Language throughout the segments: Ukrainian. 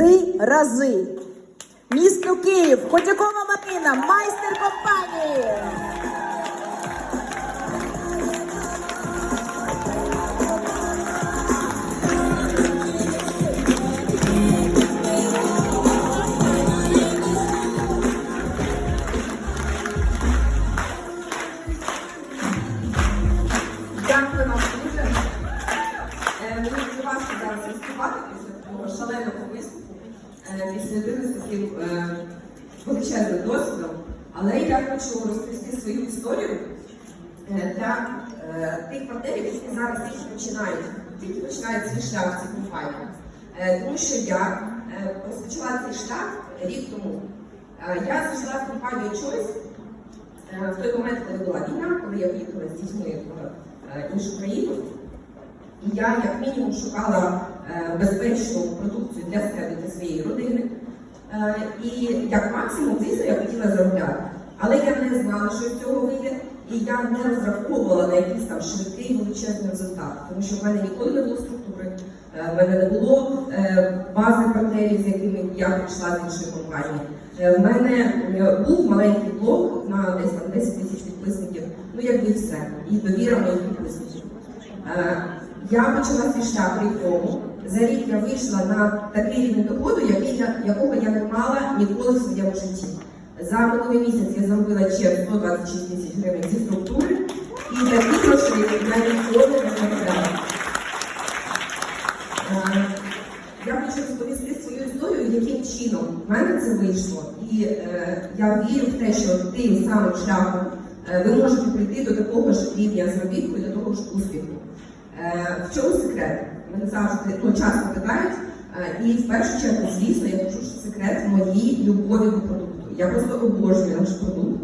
три рази. Місто Київ, Ходякова Марина, майстер компанії. Дякую вам дуже. Е, Мені дуже зараз виступати після такого шаленого після людини з таким е, величезним досвідом. Але я хочу розповісти свою історію е, для е, тих партнерів, які зараз тільки починають, тільки починають свій шлях в цій компанії. Е, Тому що я е, розпочала цей шлях рік тому. Е, Я зайшла в компанію Choice Е, в той момент, коли була війна, коли я поїхала з дітьми в е, іншу країну, і я як мінімум шукала е, безпечну продукцію для себе, для своєї родини. Е, І як максимум, звісно, я хотіла заробляти. Але я не знала, що з цього вийде, і я не розраховувала на якийсь там швидкий величезний результат, тому що в мене ніколи не було структури, е, в мене не було е, бази партнерів, з якими я прийшла з іншої компанії. Е, В мене е, був маленький блог на десь там 10 тисяч підписників, ну якби все, і довіра моїх підписників. Е, Я почала свій шлях рік тому. За рік я вийшла на такий рівень доходу, який я, якого я не мала ніколи в своєму житті. За минулий місяць я заробила чек 126 тисяч гривень зі структури, і такі гроші я ніколи не заробляла. Е, Я хочу розповісти свою історію, яким чином в мене це вийшло. І е, я вірю в те, що тим самим шляхом е, ви можете прийти до такого ж рівня заробітку і до того ж успіху. Е, в чому секрет? Мене завжди ну, часто питають. Е, і в першу чергу, звісно, я кажу, що секрет моїй любові до продукту. Я просто обожнюю наш продукт.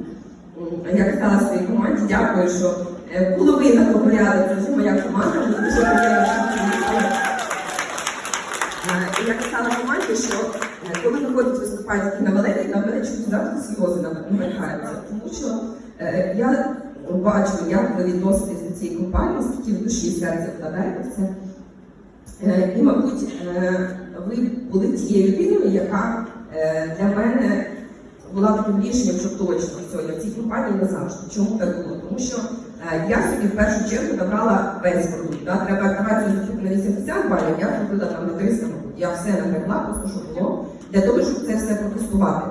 Я казала своїй команді, дякую, що е, половина попорядок це моя команда. Приємно, що. Е, І я казала команді, що е, коли виходить виступати на Валерії, на мене чуть завжди сльози намикаються. Тому що е, я бачу, як ви відноситесь цієї компанії, скільки в душі і серця вкладаєте в це. Е, І, мабуть, е, ви були тією людиною, яка е, для мене була таким рішенням, що точно все, я в цій компанії назавжди. Чому так було? Тому що я собі в першу чергу набрала весь продукт. Да? Треба давати заступ на 80 балів, я зробила там на 300, мабуть. Я все нагребла, просто що було, для того, щоб це все протестувати.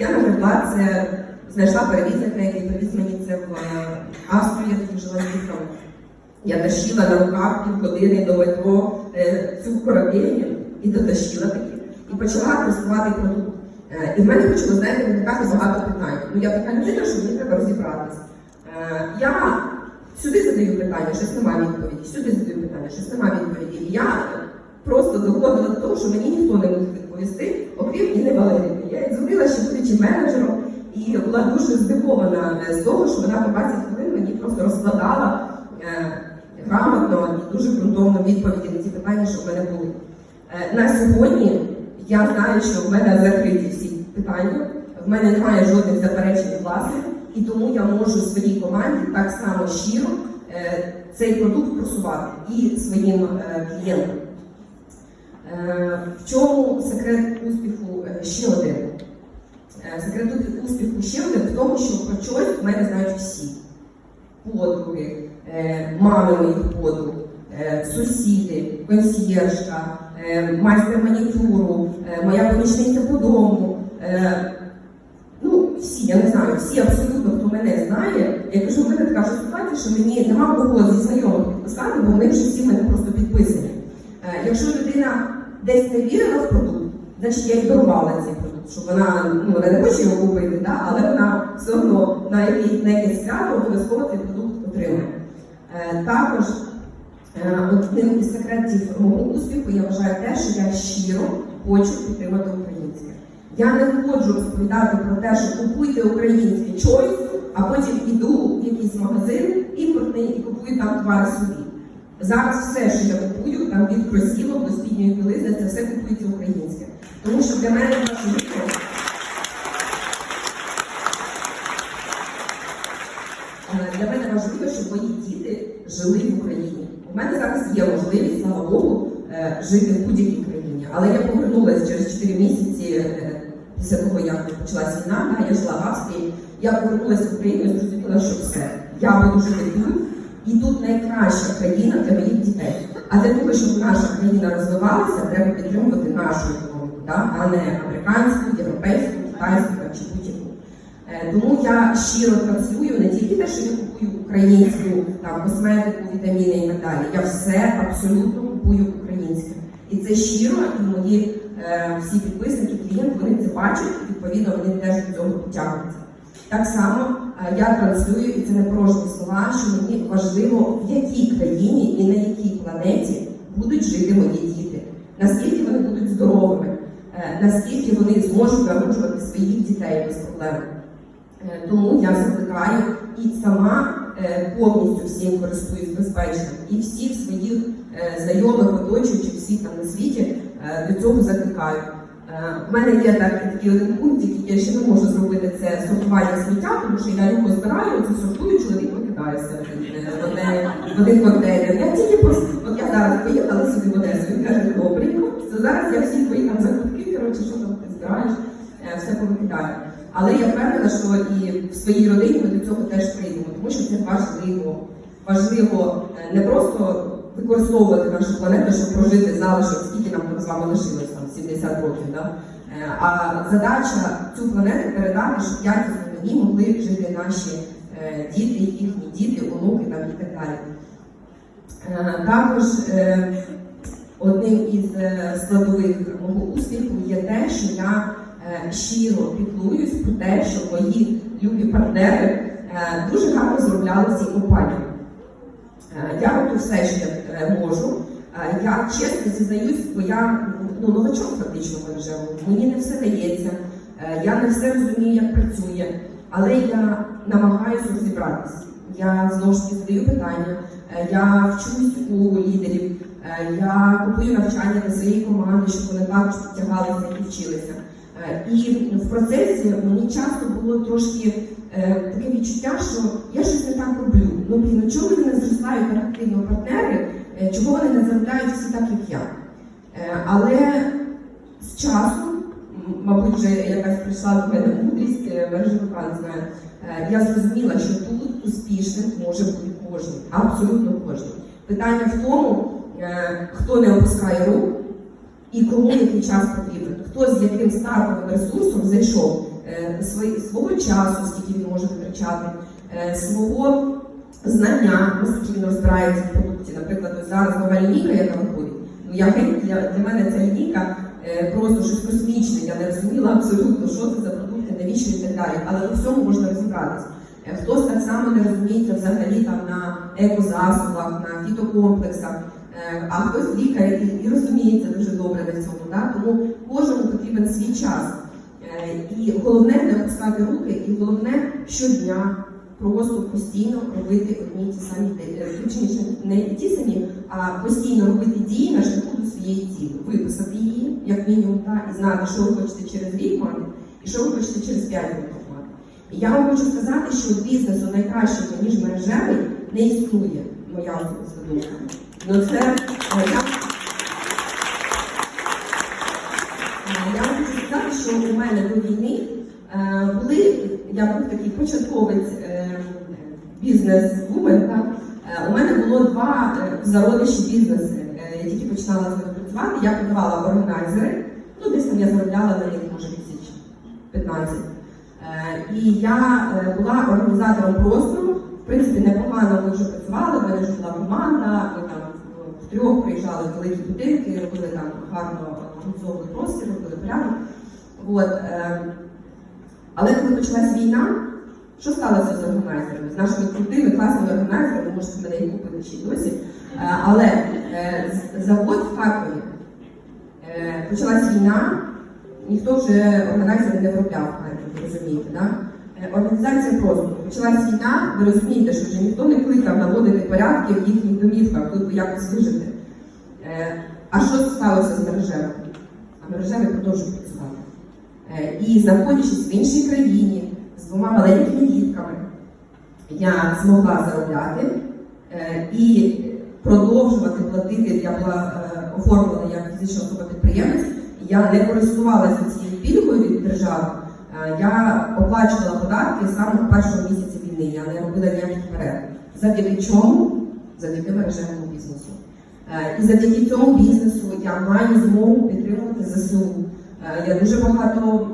Я нагребла це, знайшла перевізника, який привіз мені це в е, Австрію, я тоді жила з дітками. Я тащила на руках півгодини до метро е, цю корабельню і дотащила таки. І почала тестувати продукт. Е, і в мене почало, знаєте, виникати багато питань. Ну я така людина, що мені треба розібратися. Е, я сюди задаю питання, щось немає відповіді, сюди задаю питання, щось немає відповіді. І я просто доходила до того, що мені ніхто не може відповісти, окрім Інни Валеріївни. Я їй дзвонила, ще будучи менеджером, і була дуже здивована з того, що вона по 20 хвилин мені просто розкладала грамотно і дуже ґрунтовно відповіді на ті питання, що в мене були. Е, на сьогодні я знаю, що в мене закриті всі питання, в мене немає жодних заперечень власних, і тому я можу своїй команді так само щиро е, цей продукт просувати і своїм е, клієнтам. В чому секрет успіху ще один? Секрет успіху ще один в тому, що про щось в мене знають всі. Подруги, е, мами моїх подруг, е, сусіди, консьєржка, е, майстер манікюру, е, моя помічниця по дому. Ну, всі, я не знаю, всі абсолютно, хто мене знає. Я кажу, в мене така ситуація, що мені нема кого зі знайомих підписати, бо вони вже всі мене просто підписані. Якщо людина десь не вірила в продукт, значить я їй дарувала цей продукт, щоб вона ну не хоче його купити, да? але вона все одно на на свято обов'язково цей продукт отримає. Е, Також е, одним із секретів мого успіху я вважаю те, що я щиро хочу підтримати українське. Я не ходжу розповідати про те, що купуйте українське чойс, а потім іду в якийсь магазин імпортний і купую там товари собі. Зараз все, що я купую, там від кросівок до спідньої білизни, це все купується українське. Тому що для мене важливо. Для мене важливо, щоб мої діти жили в Україні. У мене зараз є можливість, слава Богу, е, жити в будь-якій країні. Але я повернулася через 4 місяці е, після того, як почалась війна, я жила в Австрії. Я повернулася в Україну і зрозуміла, що все, я буду жити тут, і тут найкраща країна для моїх дітей. А для того, щоб наша країна розвивалася, треба підтримувати нашу да, а не американську, європейську, китайську там, чи будь-яку. Е, Тому я щиро транслюю не тільки те, що я купую українську там, косметику, вітаміни і так далі. Я все абсолютно купую українське. І це щиро, і мої е, всі підписники, клієнти, вони це бачать, і відповідно вони теж до цього підтягуються. Так само е, я транслюю, і це не порожні слова, що мені важливо, в якій країні і на якій планеті будуть жити мої діти, наскільки вони будуть здоровими, наскільки вони зможуть народжувати своїх дітей без проблем. Е, Тому я закликаю і сама е, повністю всім користуюсь безпечно, і всіх своїх е, знайомих, оточуючих, всіх там на світі е, до цього закликаю. Е, У мене є так, такий один пункт, який я ще не можу зробити, це сортування сміття, тому що я його збираю, це сортую, чоловік викидає все в один контейнер. Я тільки просто, от я зараз поїхала собі в Одесу, він каже, це зараз я всі твої там закупки, що там збираєш, е, все повикидаю. Але я впевнена, що і в своїй родині ми до цього теж прийдемо, тому що це важливо. Важливо е, не просто використовувати нашу планету, щоб прожити залишок, скільки нам з вами лишилось, там 70 років. Да? Е, А задача цю планету передати, щоб якісно на ній могли жити наші діти, їхні діти, онуки там, і так далі. Також одним із е, складових мого успіху є те, що я е, щиро піклуюсь про те, щоб мої любі партнери е, дуже гарно заробляли в цій компанії. Я роблю все, що я можу. Я чесно зізнаюсь, бо я ну, новачок фактично в мережевому. Мені не все дається, я не все розумію, як працює, але я намагаюся розібратися. Я знову ж таки задаю питання, я вчусь у лідерів, я купую навчання для своєї команди, щоб вони також підтягалися і вчилися. Е, І в процесі мені часто було трошки е, таке відчуття, що я щось не так роблю. Ну блін, ну чому вони не зростають активно партнери, е, чого вони не заробляють всі так, як я? Е, Але з часом, мабуть, вже якась прийшла до мене мудрість, е, мережевий пан знає, е, я зрозуміла, що тут успішним може бути кожен, абсолютно кожен. Питання в тому, е, хто не опускає рук, і кому який час потрібен, хто з яким стартовим ресурсом зайшов е, свого часу, скільки він може витрачати, е, свого знання, наскільки він розбирається в продукті. Наприклад, ось зараз нова лінійка, яка виходить. Ну я для, для мене ця лінійка е, просто щось космічне. Я не розуміла абсолютно, що це за продукти, навіщо і так далі. Але у всьому можна розібратися. Е, Хтось так само не розуміється взагалі там на екозасобах, на фітокомплексах. А хтось лікар і, і розуміється дуже добре на цьому. Да? Тому кожному потрібен свій час. Е, І головне не опускати руки, і головне щодня просто постійно робити одні ті самі е, точніше, не ті самі, а постійно робити дії на шляху до своєї цілі. Виписати її, як мінімум, та, і знати, що ви хочете через рік мати, і що ви хочете через 5 років мати. Я вам хочу сказати, що бізнесу найкращого, ніж мережевий, не існує, моя особиста думка. Ну це я, я вам хочу сказати, що у мене до війни е, були, я був такий початковець е, бізнес-вумен? Е, у мене було два зародиші бізнеси. Я тільки починала з ними працювати, я подавала органайзери, ну десь там я заробляла на них, може, тисяч 15. Е, І я була організатором простору. В принципі, непогано ми вже працювали, в мене вже була команда, ми там трьох приїжджали в великі будинки, робили там гарно організовували простір, робили порядок. От, е, але коли почалась війна, що сталося з органайзерами? З нашими крутими, класними органайзерами, ви можете мене і купити ще досі. Е, але е, завод в Харкові Е, почалась війна, ніхто вже органайзери не виробляв в розумієте, да? Е, Організація просто почалась війна, ви розумієте, що вже ніхто не кликав наводити порядки в їхніх домівках, тут якось вижити. Е, А що сталося з мережевим? А мережевий продовжує працювати. Е, І знаходячись в іншій країні з двома маленькими дітками, я змогла заробляти і продовжувати платити. Я була оформлена як фізична особа підприємець, я не користувалася цією пільгою від держави. Е, Я оплачувала податки саме в першому місяці війни. Я не робила ніяких перерв. Завдяки чому? Завдяки мережевому бізнесу. Е, І завдяки цьому бізнесу я маю змогу підтримувати ЗСУ. Е, Я дуже багато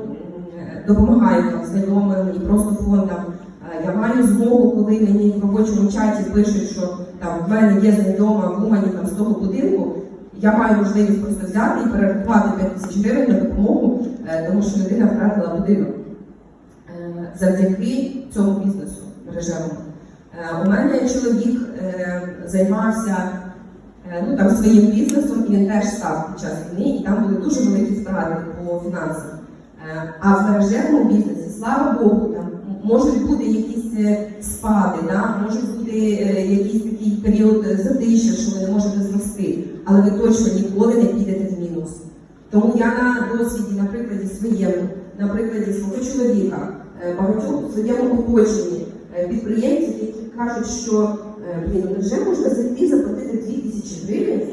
допомагаю там, знайомим і просто фондам. Я маю змогу, коли мені в робочому чаті пишуть, що там в мене є знайома в Умані там з того будинку. Я маю можливість просто взяти і перерахувати 5 тисяч гривень на допомогу, е, тому що людина втратила будинок. Е, Завдяки цьому бізнесу мережевому. Е, У мене чоловік займався ну, там, своїм бізнесом, і він теж став під час війни, і там були дуже великі втрати по фінансах. Е, А в мережевому бізнесі, слава Богу, можуть бути якісь е, спади, да? може бути е, якийсь такий період затища, що ви не можете зрости, але ви точно ніколи не підете в мінус. Тому я на досвіді, на прикладі своєму, на прикладі свого чоловіка, е, багатьох своєму оточенні е, підприємців, які кажуть, що е, блін, ну вже можна зайти заплатити 2 тисячі гривень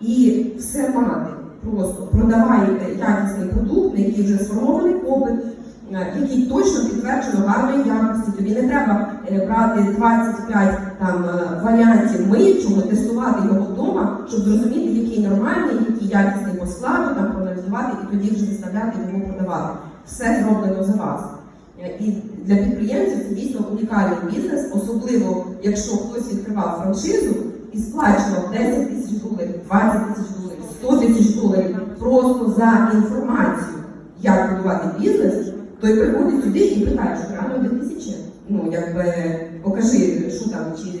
і все мати. Просто продавайте якісний продукт, на який вже сформований попит, е, який точно підтверджено гарної якості. Тобі не треба е, брати 25 там е, варіантів миючого, тестувати його вдома, щоб зрозуміти, який нормальний, який якісний по складу, там проаналізувати і тоді вже заставляти його продавати. Все зроблено за вас. Е, І для підприємців це дійсно унікальний бізнес, особливо якщо хтось відкривав франшизу і сплачував 10 тисяч доларів, 20 тисяч доларів, 100 тисяч доларів просто за інформацію, як будувати бізнес, той приходить сюди і питає, що реально 2 тисячі. Ну, якби покажи, що там, чи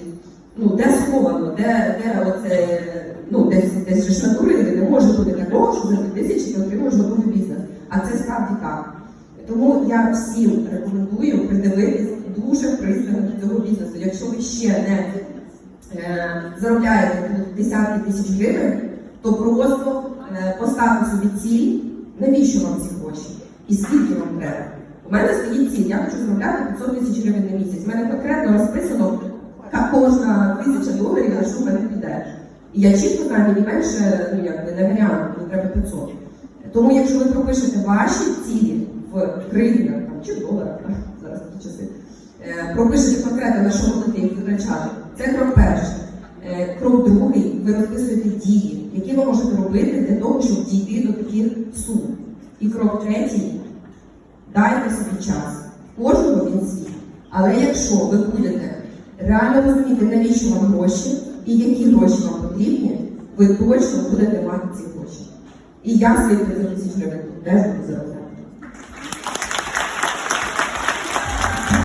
ну, де сховано, де, де оце, ну, десь, десь ж не може бути такого, що за 2 тисячі ти отримуєш готовий бізнес. А це справді так. Тому я всім рекомендую придивитись дуже пристально до цього бізнесу. Якщо ви ще не е, заробляєте десятки тисяч гривень, то просто е, поставте собі ціль, навіщо вам ці гроші і скільки вам треба. У мене стоїть ціль, я хочу заробляти 500 тисяч гривень на місяць. У мене конкретно розписано ка- кожна тисяча доларів, на що в мене піде. І я чітко знаю, мені менше, ну якби не варіант, мені треба 500. Тому якщо ви пропишете ваші цілі в гривнях чи в доларах, зараз такі часи, е, пропишете конкретно, на що будете їх витрачати, це крок перший. Е, Крок другий, ви розписуєте дії, які ви можете робити для того, щоб дійти до таких сум. І крок третій, дайте собі час. Кожного він свій. Але якщо ви будете реально розуміти, навіщо вам гроші і які гроші вам потрібні, ви точно будете мати ці гроші. І я 500 тисяч гривень теж буду заробляти.